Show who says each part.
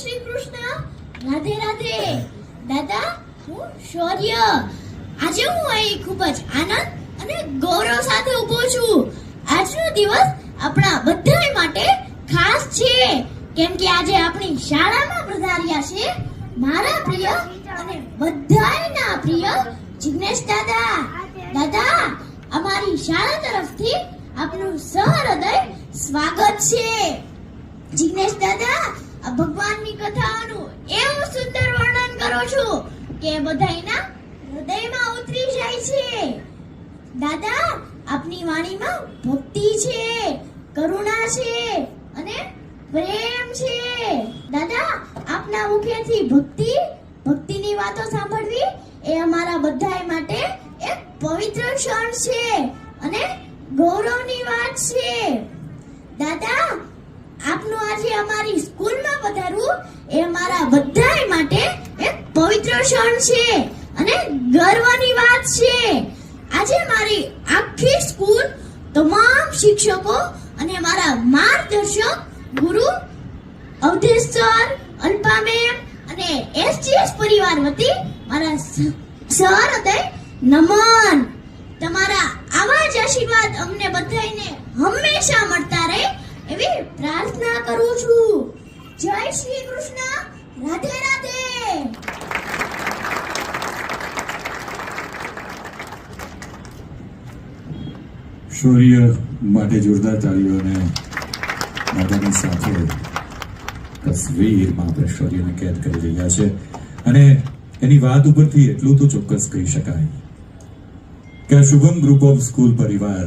Speaker 1: શ્રી કૃષ્ણ રાધે રાધે. દાદા, હું શૌર્ય. આજે હું અહીં ખૂબ જ આનંદ અને ગૌરવ સાથે ઊભો છું. આજનો દિવસ આપણા બધા માટે ખાસ છે. કેમ કે આજે આપણી શાળામાં પધાર્યા છે મારા પ્રિય અને બધાયના પ્રિય જિગ્નેશ દાદા. દાદા, અમારી શાળા તરફથી આપનું સહૃદય સ્વાગત છે. જિગ્નેશ દાદા આ ભગવાનની કથાઓનું એવું સુંદર વર્ણન કરો છો કે બધાયના હૃદયમાં ઉતરી જાય છે. દાદા, આપની વાણીમાં ભક્તિ છે, કરુણા છે અને પ્રેમ છે. દાદા, આપના મુખેથી ભક્તિ, ભક્તિની વાતો સાંભળવી એ અમારા બધાય માટે એક પવિત્ર ક્ષણ છે અને ગૌરવની વાત છે. દાદા, આપનું આજે અમારી સ્કૂલમાં પધારવું એ મારા બધાય માટે એક પવિત્ર ક્ષણ છે અને ગર્વની વાત છે. આજે મારી આખી સ્કૂલ, તમામ શિક્ષકો અને મારા માર્ગદર્શક ગુરુ અવધેશ સર, અલ્પા મેમ અને એસજીએસ પરિવાર વતી મારા સહૃદય નમન. તમારા આવા જ આશીર્વાદ અમને બધાને હંમેશા મળતા રહે એવી પ્રાર્થના કરું છું જય શ્રી કૃષ્ણ રાધે રાધે
Speaker 2: શૌર્ય માટે જોરદાર તાળીઓ અને માતાની સાથે તસવીરમાં આપણે શૌર્યને કેદ કરી રહ્યા છે. અને એની વાત ઉપરથી એટલું તો ચોક્કસ કહી શકાય કે શુભમ ગ્રુપ ઓફ સ્કૂલ પરિવાર